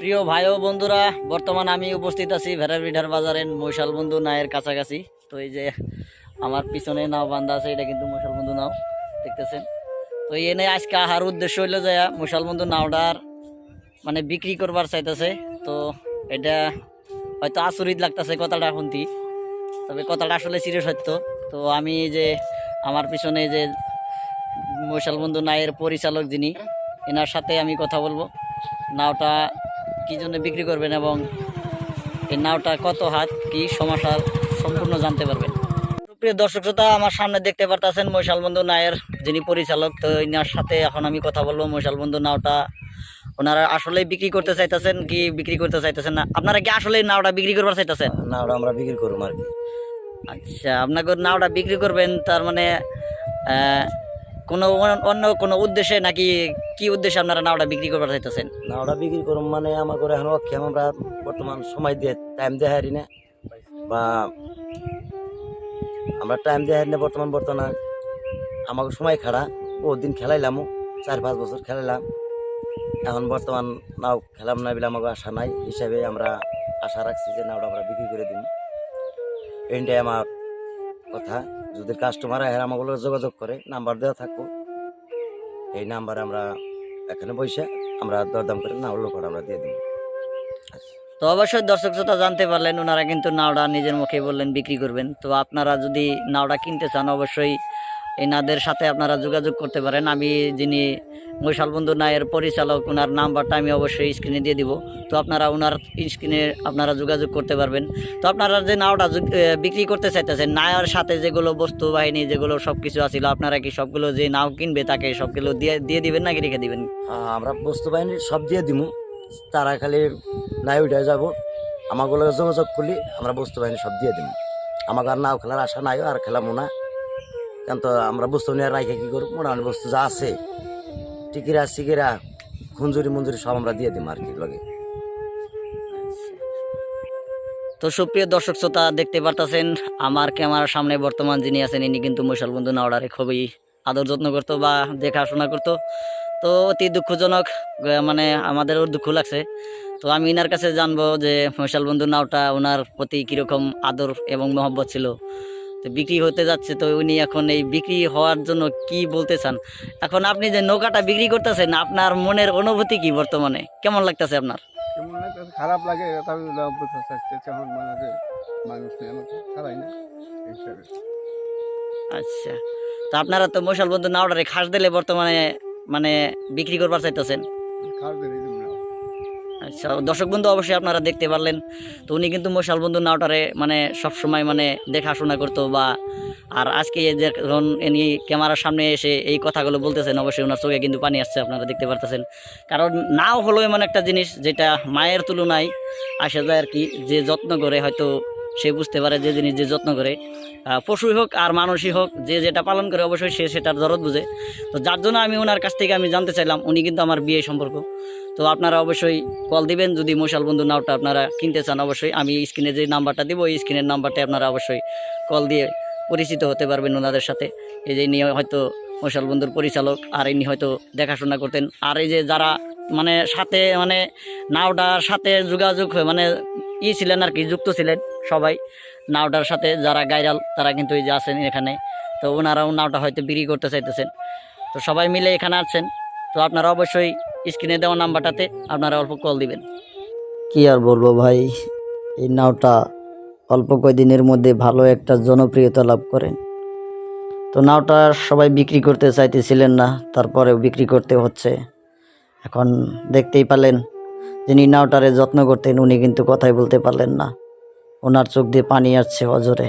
প্রিয় ভাই ও বন্ধুরা, বর্তমান আমি উপস্থিত আছি ভেড়ারবিঢার বাজারের মৈশাল বন্ধু নায়ের কাছাকাছি। তো এই যে আমার পিছনে নাও বান্ধা আছে, এটা কিন্তু মৈশাল বন্ধু নাও, দেখতেছেন? তো এনে আজকে আহার উদ্দেশ্য হইল যে মৈশাল বন্ধু নাওটার মানে বিক্রি করবার চাইতেছে। তো এটা হয়তো আচরিত লাগতেছে কথাটা শুনতি তবে কথাটা আসলে চির সত্য তো আমি যে আমার পিছনে যে মৈশাল বন্ধু নায়ের পরিচালক যিনি, এনার সাথে আমি কথা বলব। নাওটা কি জন্য বিক্রি করবেন এবং এই নাওটা কত হাত কি সমস্যার সম্পূর্ণ জানতে পারবেন। প্রিয় দর্শক শ্রোতা আমার সামনে দেখতে পারতেছেন বন্ধু নায়ের যিনি পরিচালক তো এনার সাথে এখন আমি কথা বলব। বন্ধু নাওটা ওনারা আসলে বিক্রি করতে চাইতেছেন কি বিক্রি করতে চাইতেছেন না? আপনারা কি আসলে নাওটা বিক্রি করবার চাইতেছেন? নাওটা আমরা বিক্রি করব আর কি। আচ্ছা আপনাকে নাওটা বিক্রি করবেন তার মানে কোনো অন্য- কোনো উদ্দেশ্যে নাকি কি উদ্দেশ্যে আপনারা নাওটা বিক্রি করবার চাইতেছেন? না ওটা বিক্রি করব মানে আমার করে এখন অক্ষম আমরা বর্তমান সময় দিয়ে টাইম দিয়ে হারি না। বা আমরা টাইম দিয়ে হারি না বর্তমান বর্তমান আমাকে সময় খাড়া, বহুত দিন খেলাইলাম চার পাঁচ বছর খেলাইলাম। এখন বর্তমান নাও খেলাম না বলে আমাকে আশা নাই। হিসাবে আমরা আশা রাখছি যে নাওটা আমরা বিক্রি করে দিন এইটাই আমার কথা, যদি কাস্টমার আহে আমাগুলো যোগাযোগ করে নাম্বার দেওয়া থাকব। এই নাম্বার আমরা এখানে বসে আমরা দরদাম করে না হলো করে আমরা দিয়ে দিব। তো অবশ্যই দর্শক শ্রোতা জানতে পারলেন, ওনারা কিন্তু নাওড়া নিজের মুখে বললেন, বিক্রি করবেন। তো আপনারা যদি নাওড়া কিনতে চান, অবশ্যই এনাদের সাথে আপনারা যোগাযোগ করতে পারেন। আমি যিনি বন্ধু নায়ের পরিচালক ওনার নাম্বারটা আমি অবশ্যই স্ক্রিনে দিয়ে দিব। তো আপনারা ওনার স্ক্রিনে আপনারা যোগাযোগ করতে পারবেন। তো আপনারা যে নাওটা বিক্রি করতে চাইতেছেন নায়ের সাথে যেগুলো বস্তু, বাহিনী, যেগুলো সব কিছু আছিল, আপনারা কি সবগুলো যে নাও কিনবে তাকে সবগুলো দিয়ে দিয়ে দিবেন নাকি রেখে দিবেন? আমরা বস্তু বাহিনী সব দিয়ে দিব তারা খালি নাই উঠে যাব। আমাকে লগে যোগাযোগ করলি, আমরা বস্তু বাহিনী সব দিয়ে দিব আমাকে আর নাও খেলার আশা নাই, আর খেলামো না। কেন তো আমরা বস্তু নিয়ে রাখে কি করব? মোটামুটি বস্তু যা আছে। টিকিরা, সিকিরা খুঞ্জুরি মঞ্জুরি সব আমরা দিয়ে দিব আর কি লগে। তো সুপ্রিয় দর্শক শ্রোতা, দেখতে পারতেছেন, আমার ক্যামেরার সামনে বর্তমান যিনি আছেন, ইনি কিন্তু মৈশাল বন্ধু নাওড়ারে খুবই আদর যত্ন করতো বা দেখাশোনা করতো। তো অতি দুঃখজনক মানে আমাদেরও দুঃখ লাগছে। তো আমি ইনার কাছে জানব যে মৈশাল বন্ধু নাওটা ওনার প্রতি কীরকম আদর এবং মহব্বত ছিল। তো বিক্রি হতে যাচ্ছে তো উনি এখন এই বিক্রি হওয়ার জন্য কি বলতে চান? এখন আপনি যে নৌকাটা বিক্রি করতেছেন আপনার মনের অনুভূতি কি বর্তমানে? কেমন লাগতেছে আপনার? খারাপ লাগে আচ্ছা তো আপনারা তো মশাল বন্ধু নাওডারে খাস দিলে বর্তমানে মানে বিক্রি করবার চাইতেছেন? দিলাম না আচ্ছা দর্শক বন্ধু অবশ্যই আপনারা দেখতে পারলেন। তো উনি কিন্তু মশাল বন্ধু নাওটারে মানে সবসময় মানে দেখাশোনা করতো বা আর আজকে যখন এনি ক্যামেরার সামনে এসে এই কথাগুলো বলতেছেন, অবশ্যই ওনার চোখে কিন্তু পানি আসছে, আপনারা দেখতে পারতেছেন। কারণ নাও হলো এমন একটা জিনিস যেটা মায়ের তুলনায় আসা যায় আর কি, যে যত্ন করে হয়তো সে বুঝতে পারে যে জিনিস যে যত্ন করে। পশুই হোক আর মানুষই হোক, যে যেটা পালন করে অবশ্যই সে সেটার দরদ বুঝে। তো যার জন্য আমি ওনার কাছ থেকে আমি জানতে চাইলাম, উনি কিন্তু আমার বিয়ে সম্পর্ক। তো আপনারা অবশ্যই কল দিবেন, যদি মশাল বন্ধু নাওটা আপনারা কিনতে চান, অবশ্যই আমি স্ক্রিনে যে নাম্বারটা দিব, এই স্ক্রিনের নাম্বারটা আপনারা অবশ্যই কল দিয়ে পরিচিত হতে পারবেন ওনাদের সাথে। এই যে নিয়ে হয়তো মশাল বন্ধুর পরিচালক, আর ইনি হয়তো দেখাশোনা করতেন। আর এই যে যারা মানে সাথে মানে নাওটার সাথে যোগাযোগ হয়ে মানে ই ছিলেন আর কি, যুক্ত ছিলেন সবাই। নাওটার সাথে যারা গাইরাল, তারা কিন্তু এই যে আছেন এখানে। তো ওনারাও নাওটা হয়তো বিক্রি করতে চাইতেছেন। তো সবাই মিলে এখানে আছেন। তো আপনারা অবশ্যই স্ক্রিনে দেওয়া নাম্বারটাতে আপনারা অল্প কল দিবেন। কি আর বলব ভাই, এই নাওটা অল্প কয়দিনের মধ্যে ভালো একটা জনপ্রিয়তা লাভ করেন। তো নাওটা সবাই বিক্রি করতে চাইতেছিলেন না, তারপরেও বিক্রি করতে হচ্ছে। এখন দেখতেই পারলেন যিনি নাওটারে যত্ন করতেন, উনি কিন্তু কথাই বলতে পারলেন না। ওনার চোখ দিয়ে পানি আসছে অজরে।